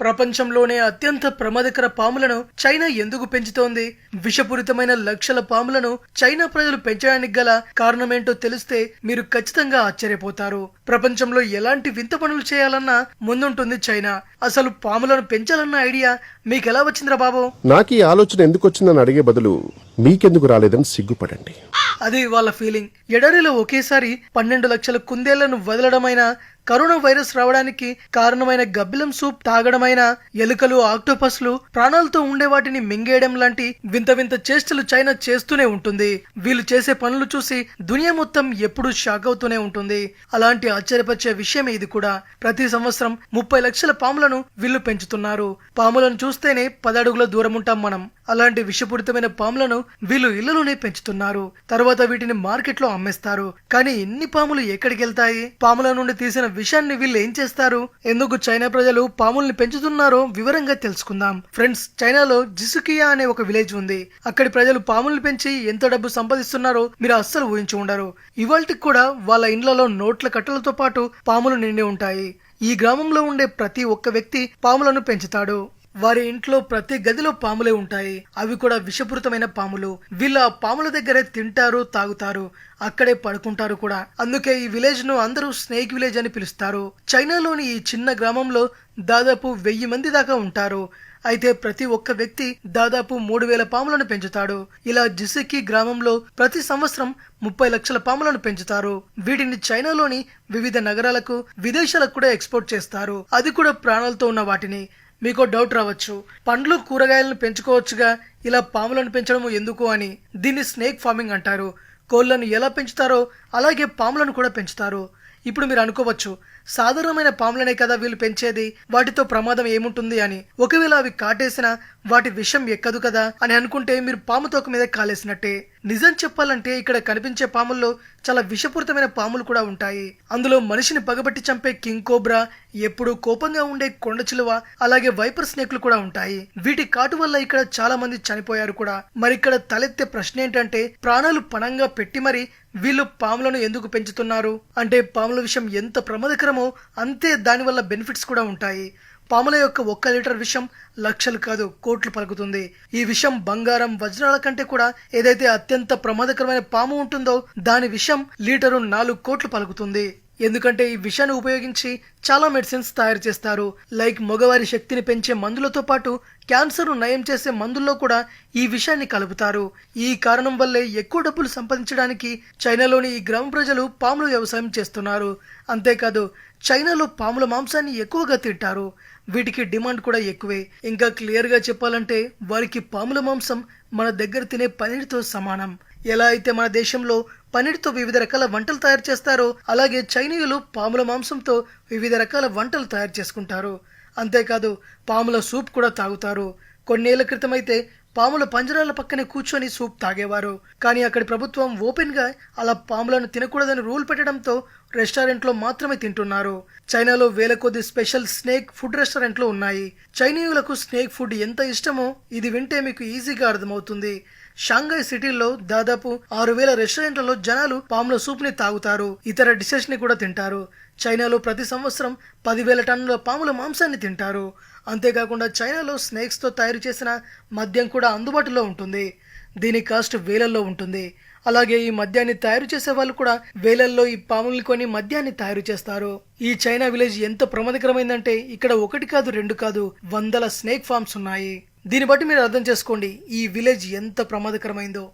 ప్రపంచంలోనే అత్యంత ప్రమాదకర పాములను చైనా ఎందుకు పెంచుతోంది? విషపూరితమైన లక్షల పాములను చైనా ప్రజలు పెంచడానికి గల కారణమేంటో తెలిస్తే మీరు ఖచ్చితంగా ఆశ్చర్యపోతారు. ప్రపంచంలో ఎలాంటి వింత పనులు చేయాలన్నా ముందుంటుంది చైనా. అసలు పాములను పెంచాలన్న ఐడియా మీకు ఎలా వచ్చిందిరా బాబు? నాకు ఈ ఆలోచన ఎందుకు వచ్చిందని అడిగే బదులు మీకెందుకు రాలేదని సిగ్గుపడండి. అది వాళ్ళ ఫీలింగ్. ఎడారిలో ఒకేసారి పన్నెండు లక్షల కుందేళ్ళను వదలడమైన కరోనా వైరస్ రావడానికి కారణమైన గబ్బిలం సూప్ తాగడమైన ఎలుకలు ఆక్టోపస్లు ప్రాణాలతో ఉండే వాటిని మింగేయడం లాంటి వింత వింత చేష్టలు చైనా చేస్తూనే ఉంటుంది. వీళ్ళు చేసే పనులు చూసి దునియా మొత్తం ఎప్పుడూ షాక్ అవుతూనే ఉంటుంది. అలాంటి ఆశ్చర్యపరిచే విషయమే ఇది కూడా. ప్రతి సంవత్సరం ముప్పై లక్షల పాములను వీళ్ళు పెంచుతున్నారు. పాములను చూస్తేనే పదడుగుల దూరం ఉంటాం మనం. అలాంటి విషపూరితమైన పాములను వీళ్ళు ఇళ్ళలోనే పెంచుతున్నారు. తర్వాత వీటిని మార్కెట్లో అమ్మేస్తారు. కానీ ఇన్ని పాములు ఎక్కడికి వెళ్తాయి? పాముల నుండి తీసిన విషయాన్ని వీళ్ళు ఏం చేస్తారు? ఎందుకు చైనా ప్రజలు పాముల్ని పెంచుతున్నారో వివరంగా తెలుసుకుందాం. ఫ్రెండ్స్ చైనాలో జిసుకియా అనే ఒక విలేజ్ ఉంది. అక్కడి ప్రజలు పాముల్ని పెంచి ఎంత డబ్బు సంపాదిస్తున్నారో మీరు అస్సలు ఊహించి ఉండరు. ఇవాళకి కూడా వాళ్ళ ఇండ్లలో నోట్ల కట్టలతో పాటు పాములు నిండి ఉంటాయి. ఈ గ్రామంలో ఉండే ప్రతి ఒక్క వ్యక్తి పాములను పెంచుతాడు. వారి ఇంట్లో ప్రతి గదిలో పాములే ఉంటాయి. అవి కూడా విషపూరితమైన పాములు. వీళ్ళు ఆ పాముల దగ్గరే తింటారు తాగుతారు. అక్కడే పడుకుంటారు కూడా. అందుకే ఈ విలేజ్ను అందరూ స్నేక్ విలేజ్ అని పిలుస్తారు. చైనాలోని ఈ చిన్న గ్రామంలో దాదాపు వెయ్యి మంది దాకా ఉంటారు. అయితే ప్రతి ఒక్క వ్యక్తి దాదాపు మూడు వేల పాములను పెంచుతాడు. ఇలా జిసికి గ్రామంలో ప్రతి సంవత్సరం ముప్పై లక్షల పాములను పెంచుతారు. వీటిని చైనాలోని వివిధ నగరాలకు విదేశాలకు కూడా ఎక్స్పోర్ట్ చేస్తారు. అది కూడా ప్రాణాలతో ఉన్న వాటిని. మీకు డౌట్ రావచ్చు. పండ్లు కూరగాయలను పెంచుకోవచ్చుగా ఇలా పాములను పెంచడం ఎందుకు అని దీన్ని స్నేక్ ఫార్మింగ్ అంటారు. కోళ్ళను ఎలా పెంచుతారో అలాగే పాములను కూడా పెంచుతారు. ఇప్పుడు మీరు అనుకోవచ్చు సాధారణమైన పాములనే కదా వీళ్ళు పెంచేది? వాటితో ప్రమాదం ఏముంటుంది అని. ఒకవేళ అవి కాటేసినా వాటి విషం ఎక్కదు కదా అని అనుకుంటే మీరు పాము తోక మీద కాలేసినట్టే. నిజం చెప్పాలంటే ఇక్కడ కనిపించే పాముల్లో చాలా విషపూరితమైన పాములు కూడా ఉంటాయి. అందులో మనిషిని పగబట్టి చంపే కింగ్ కోబ్రా ఎప్పుడూ కోపంగా ఉండే కొండ చిలువ అలాగే వైపర్ స్నేక్లు కూడా ఉంటాయి. వీటి కాటు వల్ల ఇక్కడ చాలా మంది చనిపోయారు కూడా. మరి ఇక్కడ తలెత్తే ప్రశ్న ఏంటంటే ప్రాణాలు పణంగా పెట్టి మరి వీళ్ళు పాములను ఎందుకు పెంచుతున్నారు? అంటే పాముల విషయం ఎంత ప్రమాదకరమో అంతే దానివల్ల బెనిఫిట్స్ కూడా ఉంటాయి. పాముల యొక్క ఒక్క లీటర్ విషం లక్షలు కాదు కోట్లు పలుకుతుంది. ఈ విషం బంగారం వజ్రాల కంటే కూడా ఏదైతే అత్యంత ప్రమాదకరమైన పాము ఉంటుందో దాని విషం లీటరు నాలుగు కోట్లు పలుకుతుంది. ఎందుకంటే ఈ విషాన్ని ఉపయోగించి చాలా మెడిసిన్స్ తయారు చేస్తారు. లైక్ మగవారి శక్తిని పెంచే మందులతో పాటు క్యాన్సర్ను నయం చేసే మందుల్లో కూడా ఈ విషయాన్ని కలుపుతారు. ఈ కారణం వల్లే ఎక్కువ డబ్బులు సంపాదించడానికి చైనాలోని ఈ గ్రామ ప్రజలు పాముల వ్యవసాయం చేస్తున్నారు. అంతేకాదు చైనాలో పాముల మాంసాన్ని ఎక్కువగా తింటారు. వీటికి డిమాండ్ కూడా ఎక్కువే. ఇంకా క్లియర్గా చెప్పాలంటే వారికి పాముల మాంసం మన దగ్గర తినే పన్నీరుతో సమానం. ఎలా అయితే మన దేశంలో పన్నీర్తో వివిధ రకాల వంటలు తయారు చేస్తారో అలాగే చైనీయులు పాముల మాంసంతో వివిధ రకాల వంటలు తయారు చేసుకుంటారు. అంతేకాదు పాముల సూప్ కూడా తాగుతారు. కొన్నేళ్ళ క్రితం అయితే పాముల పంజరాల పక్కనే కూర్చొని సూప్ తాగేవారు. కానీ అక్కడి ప్రభుత్వం ఓపెన్గా అలా పాములను తినకూడదని రూల్ పెట్టడంతో రెస్టారెంట్లో మాత్రమే తింటున్నారు. చైనాలో వేల కొద్ది స్పెషల్ స్నేక్ ఫుడ్ రెస్టారెంట్లు ఉన్నాయి. చైనీయులకు స్నేక్ ఫుడ్ ఎంత ఇష్టమో ఇది వింటే మీకు ఈజీగా అర్థమవుతుంది. షాంఘై సిటీల్లో దాదాపు ఆరు వేల రెస్టారెంట్లలో జనాలు పాముల సూప్ని తాగుతారు. ఇతర డిషెస్ని కూడా తింటారు. చైనాలో ప్రతి సంవత్సరం పదివేల టన్నుల పాముల మాంసాన్ని తింటారు. అంతేకాకుండా చైనాలో స్నేక్స్తో తయారు చేసిన మద్యం కూడా అందుబాటులో ఉంటుంది. దీని కాస్ట్ వేలల్లో ఉంటుంది. అలాగే ఈ మద్యాన్ని తయారు చేసే వాళ్ళు కూడా వేలల్లో ఈ పాముల్ని కొని మద్యాన్ని తయారు చేస్తారు. ఈ చైనా విలేజ్ ఎంత ప్రమాదకరమైందంటే ఇక్కడ ఒకటి కాదు రెండు కాదు వందల స్నేక్ ఫామ్స్ ఉన్నాయి. దీన్ని బట్టి మీరు అర్థం చేసుకోండి ఈ విలేజ్ ఎంత ప్రమాదకరమైందో.